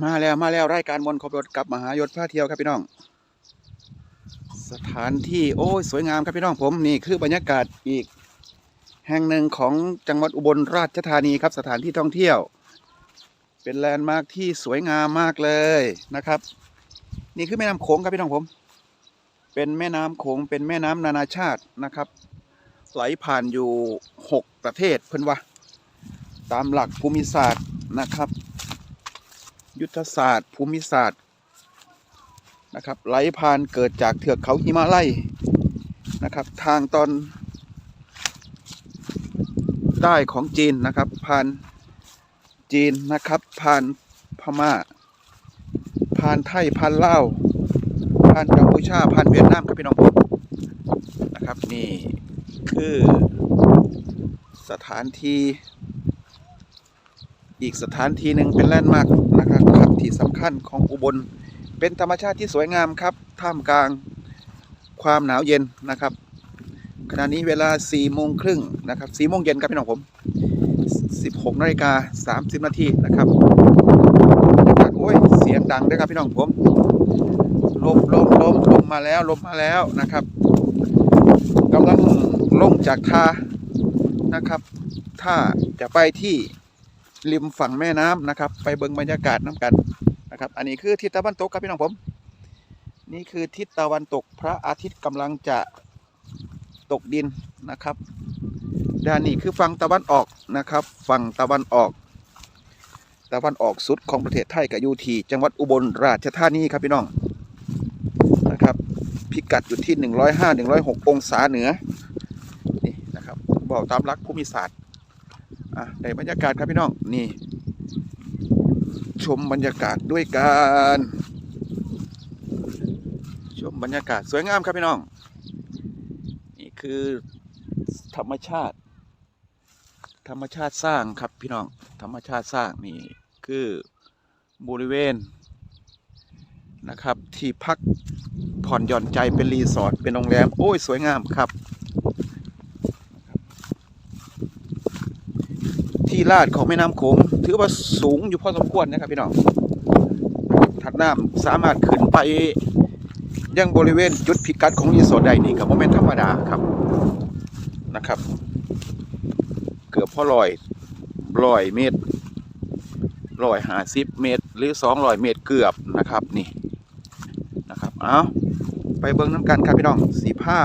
มาแล้วมาแล้วรายการมนขบรถกับมหายศพาเที่ยวครับพี่น้อง สถานที่โอ้ยสวยงามครับพี่น้องผมนี่คือบรรยากาศอีก แห่งหนึ่งของจังหวัดอุบลราชธานีครับสถานที่ท่องเที่ยว เป็นแลนด์มาร์คที่สวยงามมากเลยนะครับ นี่คือแม่น้ำโขงครับพี่น้องผม เป็นแม่น้ำโขงเป็นแม่น้ำนานาชาตินะครับ ไหลผ่านอยู่หกประเทศเพิ่นว่าตามหลักภูมิศาสตร์นะครับ ยุทธศาสตร์ ภูมิศาสตร์นะครับไหลผ่านเกิดจากเทือกเขาหิมาลัยนะครับ ทางตอนใต้ของจีนนะครับ ผ่านจีนนะครับ ผ่านพม่า ผ่านไทยผ่านลาวผ่านกัมพูชาผ่านเวียดนามครับพี่น้องผมนะครับนี่คือสถานที่ อีกสถานที่หนึ่งเป็นแลนด์มาร์คนะครับครับที่สำคัญของอุบล เป็นธรรมชาติที่สวยงามครับ ท่ามกลางความหนาวเย็นนะครับ ขณะนี้เวลา4โมงครึ่งนะครับ4โมงเย็นครับพี่น้องผม 16นาฬิกา30นาทีนะครับบรรยากาศโอ้ยเสียงดังด้วยครับพี่น้องผมลมลมลมลมมาแล้วลมมาแล้วนะครับกำลังลงจากท่านะครับ ถ้าจะไปที่ ริมฝั่งแม่น้ำนะครับ ไปเบิ่งบรรยากาศน้ำกันนะครับ อันนี้คือทิศตะวันตกครับพี่น้องผม นี่คือทิศตะวันตกพระอาทิตย์กำลังจะตกดินนะครับ ด้านนี้คือฝั่งตะวันออกนะครับ ฝั่งตะวันออก ตะวันออกสุดของประเทศไทยกับยูทีจังหวัดอุบลราชธานีครับพี่น้องนะครับ พิกัดอยู่ที่ 105 106 องศาเหนือนี่นะครับบอกตามหลักภูมิศาสตร์ อะในบรรยากาศครับพี่น้องนี่ ชมบรรยากาศด้วยกันชมบรรยากาศสวยงามครับพี่น้อง นี่คือธรรมชาติ ธรรมชาติสร้างครับพี่น้อง ธรรมชาติสร้างนี่คือบริเวณนะครับที่พักผ่อนหย่อนใจเป็นรีสอร์ทเป็นโรงแรม โอ้ย สวยงามครับ ที่ลาดของแม่น้ำโขงถือว่าสูงอยู่พอสมควรนะครับพี่น้องถัดน้ำสามารถขึ้นไปยังบริเวณจุดพิกัดของรีสอร์ทใดนี่กับโมเมนธรรมดาครับนะครับ เกือบพอลอยร้อยเมตรร้อยหาสิบเมตร หรือสองร้อยเมตรเกือบนะครับนี่นะครับเอาไปเบิ้งน้ำกันครับพี่น้องสีผ้า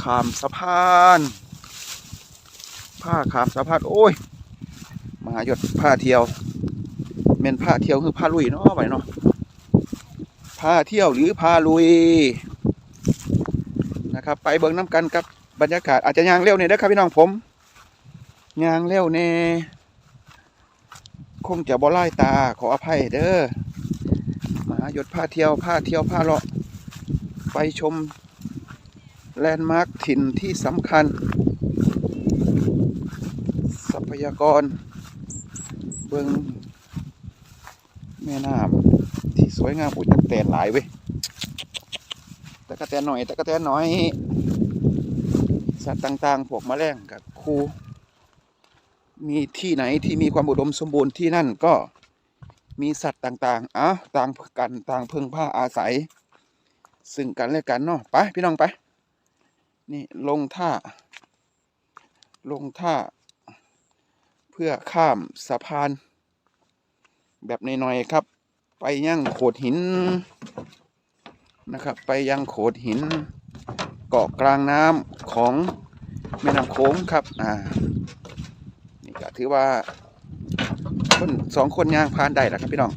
ขามสะพาน ผ้าขามสะพานโอ้ยมหายศผ้าเที่ยวเมนผ้าเที่ยวคือผ้าลุยเนาะไปเนาะผ้าเที่ยวหรือผ้าลุยนะครับ ไปเบิ่งน้ำกันกับบรรยากาศอาจจะยางเร็วเนี่ยเด้อครับพี่น้องผมยางเร็วเน่คงจะบ่ไล่ตาขออภัยเด้อมหายศผ้าเที่ยวผ้าเที่ยวผ้าเลาะไปชมแลนด์มาร์คถิ่นที่สำคัญ ยากรเบิงแม่น้ำที่สวยงามอุ้ยตะกแตนหลายเว้ยตะกะแตนหน่อยตะกะแตนหน่อย สัตว์ต่างๆพวกแมลงกับครูมีที่ไหนที่มีความอุดมสมบูรณ์ที่นั่นก็มีสัตว์ต่างๆอะต่างกันต่างพึ่งผ้าอาศัย ซึ่งกันและกันเนาะไปพี่น้องไป นี่ลงท่า ลงท่า เพื่อข้ามสะพาน แบบน้อยๆครับ ไปยังโขดหินนะครับ ไปยังโขดหิน เกาะกลางน้ำของแม่น้ำโขงครับอ่านี่ก็ถือว่าคนสองคนย่างผ่านได้แล้วครับพี่น้อง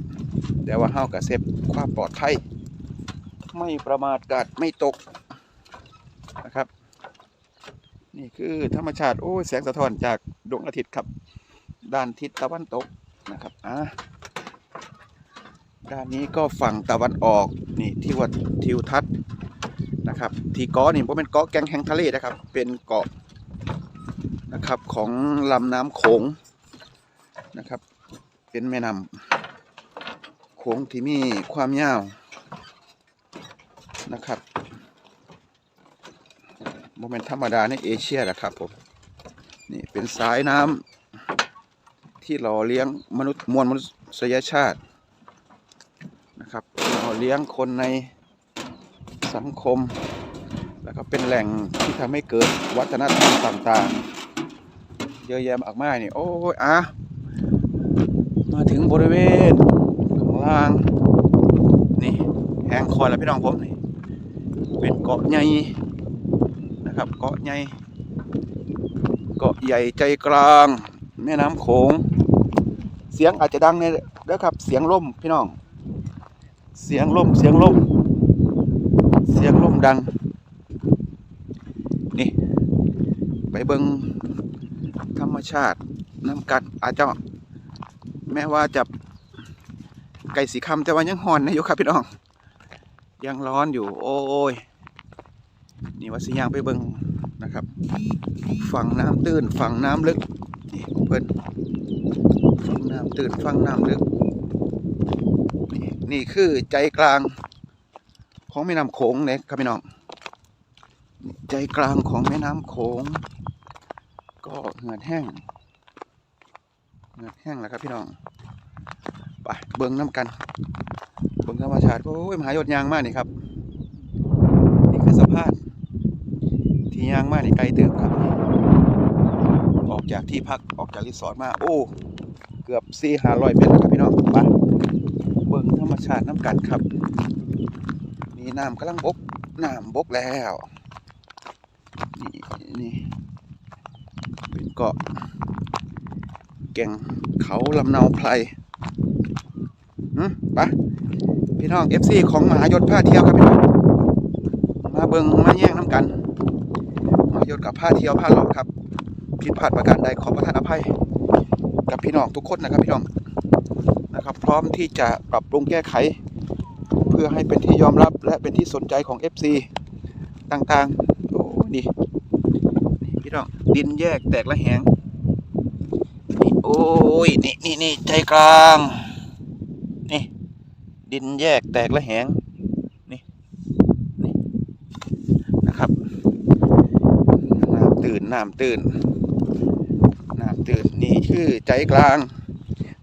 แต่ว่าเฮากับเซฟความปลอดภัยไม่ประมาทกาดไม่ตกนะครับ นี่คือธรรมชาติ โอ้ แสงสะท้อนจากดวงอาทิตย์ครับ ด้านทิศตะวันตกนะครับอะด้านนี้ก็ฝั่งตะวันออกนี่ที่ว่าทิวทัศน์นะครับ ที่เกาะนี่ผมเป็นเกาะแกงแห่งทะเลนะครับ เป็นเกาะนะครับของลำน้ำโขงนะครับ เป็นแม่น้ำโขงที่มีความยาวนะครับโมเมนต์ธรรมดาในเอเชียแหละครับผมนี่เป็นสายน้ำ ที่หล่อเลี้ยงมนุษย์มวลมนุษยชาตินะครับเราเลี้ยงคนในสังคม แล้วก็เป็นแหล่งที่ทำให้เกิดวัฒนธรรมต่างๆ เยอะแยะมากมายนี่โอ้ยอะมาถึงบริเวณข้างล่างนี่แหงคอยแล้วพี่น้องผมนี่เป็นเกาะใหญ่นะครับเกาะใหญ่เกาะใหญ่ใจกลาง แม่น้ำโขง เสียงอาจจะดังในเด้อครับ เสียงลมพี่น้อง เสียงลมเสียงลมเสียงลมดัง นี่ ไปเบิงธรรมชาติน้ำกันอาจจะแม้ว่าจะไก่สีคำแต่ว่ายังหอนนะอยู่ครับพี่น้อง ยังร้อนอยู่ โอ้ยนี่ว่าสิยางไปเบิงนะครับ ฝั่งน้ำตื้นฝั่งน้ำลึก นี่เพิ่นฝั่งน้ำตื้นฝั่งน้ำลึกนี่นี่คือใจกลางของแม่น้ำโขงเนี่ยครับพี่น้องใจกลางของแม่น้ำโขง ก็เหือดแห้งเหือดแห้งแล้วครับพี่น้องไปเบิ้งน้ำกันเบิ้งธรรมชาติโอ้ยมหายดยางมากนี่ครับ นี่คือสภาพที่ยางมากนี่ไกลเติบครับ อกจากที่พักออกจากรีสอร์ทมา โอ้ เกือบสี่ห้าร้อยเมตรครับพี่น้องไปเบิ้งธรรมชาติน้ำกันครับ นี่น้ำกำลังบกน้ำบกแล้ว นี่นี่เป็นเกาะ แก่งเขาลำเนาไพรหืมไปะพี่น้อง FC ของมหายศผ้าเที่ยวครับพี่น้องมาเบิงมาแย่งน้ำกัน มหายศกับผ้าเที่ยวผ้าหลอกครับ ผิดพลาดประการใดขอประทานอภัย กับพี่น้องทุกคนนะครับพี่น้องนะครับ พร้อมที่จะปรับปรุงแก้ไข เพื่อให้เป็นที่ยอมรับและเป็นที่สนใจของ FC ต่างๆโอ้นี่นี่พี่น้องดินแยกแตกละแหงนี่โอ้ยนี่นี่นี่ใจกลางนี่ดินแยกแตกละแหงนี่นี่นะครับน้ำตื่นน้ำตื่น ตื่นนี่คือใจกลาง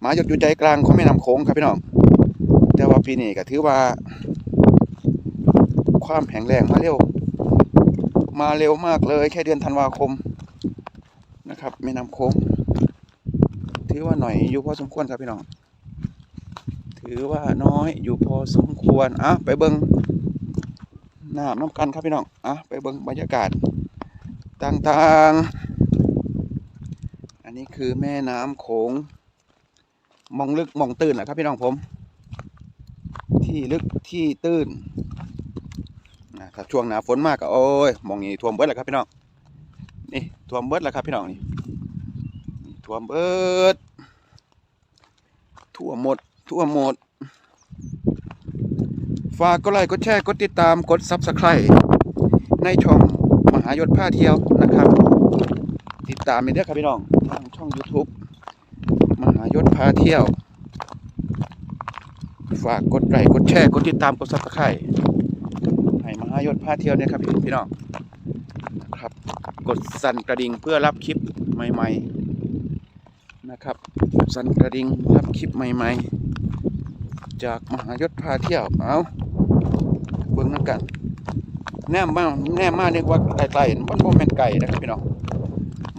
หมาหยดอยู่ใจกลางของแม่น้ำโขงครับพี่น้อง แต่ว่าปีนี้ก็ถือว่า ความแข็งแรงมาเร็ว มาเร็วมากเลย แค่เดือนธันวาคมนะครับแม่น้ำโขงถือว่าหน่อยอยู่พอสมควรครับพี่น้อง ถือว่าน้อยอยู่พอสมควรอะไปเบิงน้ำน้ำกันครับพี่น้องอะไปเบิงบรรยากาศ ต่างๆ นนี้คือแม่น้ำโขง มองลึกมองตื้นแหละครับพี่น้องผม ที่ลึกที่ตื้นนะถ้าช่วงหนาฝนมากก็โอ้ยมองนี่ท่วมเบิดแหละครับพี่น้อง นี่ท่วมเบิดแหละครับพี่น้องนี่ท่วมเบิดท่วมหมดท่วมหมด ฝากกดไลค์กดแชร์กดติดตามกดซับสไครต์ในช่องมหายศผ้าเที่ยวนะครับ ตามไปเด้อครับพี่น้องทางช่อง YouTube มหายศพาเที่ยว ฝากกดไลค์กดแชร์กดติดตามกดซับสไครต์ให้มหายศพาเที่ยวเนี่ยครับพี่น้องนะครับกดสั่นกระดิ่งเพื่อรับคลิปใหม่ ๆนะครับ สั่นกระดิ่งรับคลิปใหม่ ๆ จากมหายศพาเที่ยวเอาเบิ่งน้ำกันแนมมากแนมมาเรียกว่าไก่ๆมันบ่แม่นไก่นะครับพี่น้อง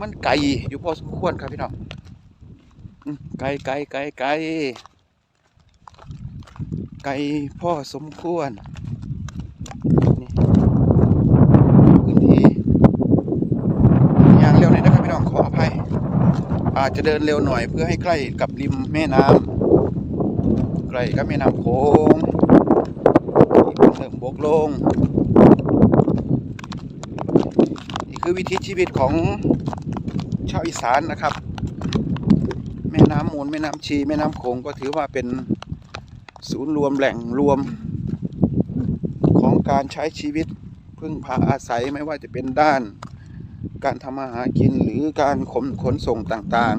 มันไก่อยู่พอสมควรครับพี่น้องไก่ไก่ไก่ไก่ไก่พ่อสมควรนี่พื้นที่ยางเร็วหน่อยนะครับพี่น้องขออภัย อาจจะเดินเร็วหน่อยเพื่อให้ใกล้กับริมแม่น้ำใกล้กับแม่น้ำโขงที่เพิ่งเริ่มบกลงนี่คือวิถีชีวิตของ ชาวอีสานนะครับ แม่น้ำมูลแม่น้ำชี แม่น้ำโขงก็ถือว่าเป็นศูนย์รวมแหล่งรวมของการใช้ชีวิตพึ่งพาอาศัยไม่ว่าจะเป็นด้าน การทำมาหากินหรือการขนขนส่งต่าง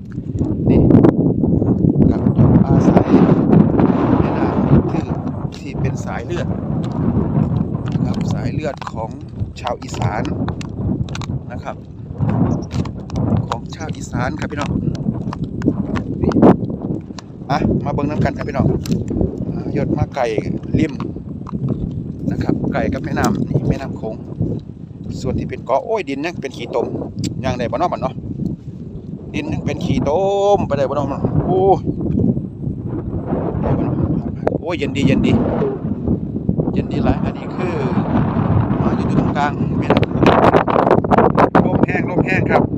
ๆนี่การอยู่อาศัยแม่น้ำที่ที่เป็นสายเลือดนะครับสายเลือดของชาวอีสานนะครับ ชาวอีสานครับพี่น้องอะมาเบิ่งน้ำกันครับพี่น้องอ่ายศมาไก่ริมนะครับ ไก่กับแม่น้ำนี่แม่น้ำโขงส่วนที่เป็นเกาะโอ้ยดินยังเป็นขี้ตมยางได้บ่เนาะมันเนาะดินยังเป็นขี้ตมไปได้บ่เนาะมันโอ้ยได้บ่เนาะโอ้ยเย็นดีเย็นดีเย็นดีหลายอันนี้คืออยู่ตรงกลางแม่น้ำ